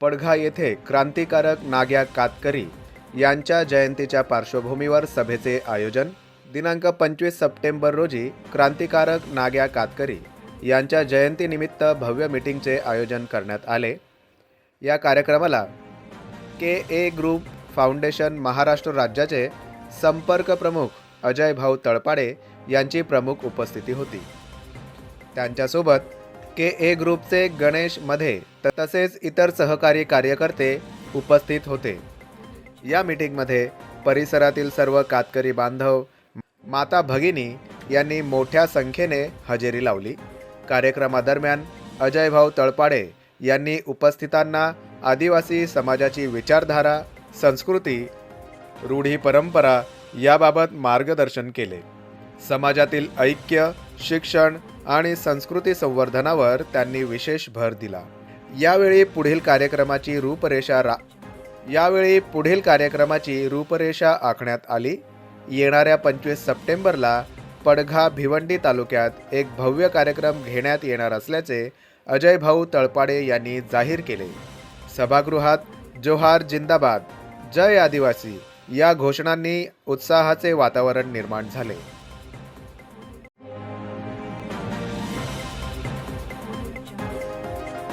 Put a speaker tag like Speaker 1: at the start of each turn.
Speaker 1: पडघा येथे क्रांतिकारक नाग्या कातकरी यांच्या जयंतीच्या पार्श्वभूमीवर सभेचे आयोजन. दिनांक पंचवीस सप्टेंबर रोजी क्रांतिकारक नाग्या कातकरी यांच्या जयंतीनिमित्त भव्य मीटिंगचे आयोजन करण्यात आले. या कार्यक्रमाला K A group foundation Maharashtra राज्याचे संपर्क प्रमुख अजय भाऊ तळपाडे यांची प्रमुख उपस्थिती होती. त्यांच्यासोबत के ए ग्रुपचे गणेशमध्ये त- तसेच इतर सहकारी कार्यकर्ते उपस्थित होते. या मीटिंगमध्ये परिसरातील सर्व कातकरी बांधव माता भगिनी यांनी मोठ्या संख्येने हजेरी लावली. कार्यक्रमादरम्यान अजयभाऊ तळपाडे यांनी उपस्थितांना आदिवासी समाजाची विचारधारा संस्कृती रूढी परंपरा याबाबत मार्गदर्शन केले. समाजातील ऐक्य शिक्षण आणि संस्कृती संवर्धनावर त्यांनी विशेष भर दिला. यावेळी पुढील कार्यक्रमाची रूपरेषा रा यावेळी पुढील कार्यक्रमाची रूपरेषा आखण्यात आली. येणाऱ्या पंचवीस सप्टेंबरला पडघा भिवंडी तालुक्यात एक भव्य कार्यक्रम घेण्यात येणार असल्याचे अजय भाऊ तळपाडे यांनी जाहीर केले. सभागृहात जोहार जिंदाबाद जय आदिवासी या घोषणांनी उत्साहाचे वातावरण निर्माण झाले.